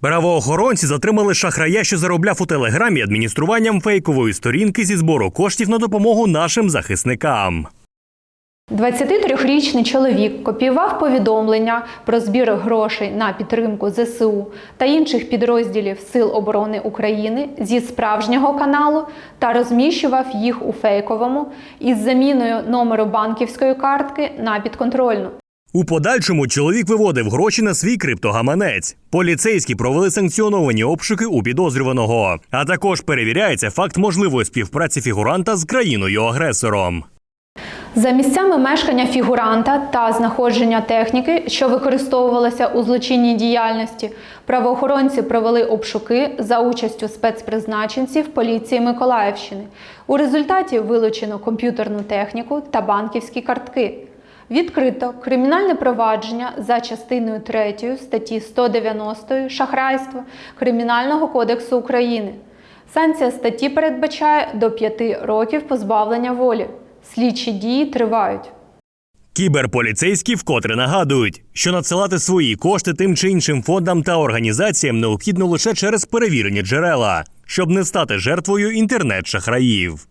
Правоохоронці затримали шахрая, що заробляв у телеграмі адмініструванням фейкової сторінки зі збору коштів на допомогу нашим захисникам. 23-річний чоловік копіював повідомлення про збір грошей на підтримку ЗСУ та інших підрозділів Сил оборони України зі справжнього каналу та розміщував їх у фейковому із заміною номеру банківської картки на підконтрольну. У подальшому чоловік виводив гроші на свій криптогаманець. Поліцейські провели санкціоновані обшуки у підозрюваного, а також перевіряється факт можливої співпраці фігуранта з країною-агресором. За місцями мешкання фігуранта та знаходження техніки, що використовувалася у злочинній діяльності, правоохоронці провели обшуки за участю спецпризначенців поліції Миколаївщини. У результаті вилучено комп'ютерну техніку та банківські картки. Відкрито кримінальне провадження за частиною 3 статті 190 шахрайство Кримінального кодексу України. Санкція статті передбачає до 5 років позбавлення волі. Слідчі дії тривають. Кіберполіцейські вкотре нагадують, що надсилати свої кошти тим чи іншим фондам та організаціям необхідно лише через перевірені джерела, щоб не стати жертвою інтернет-шахраїв.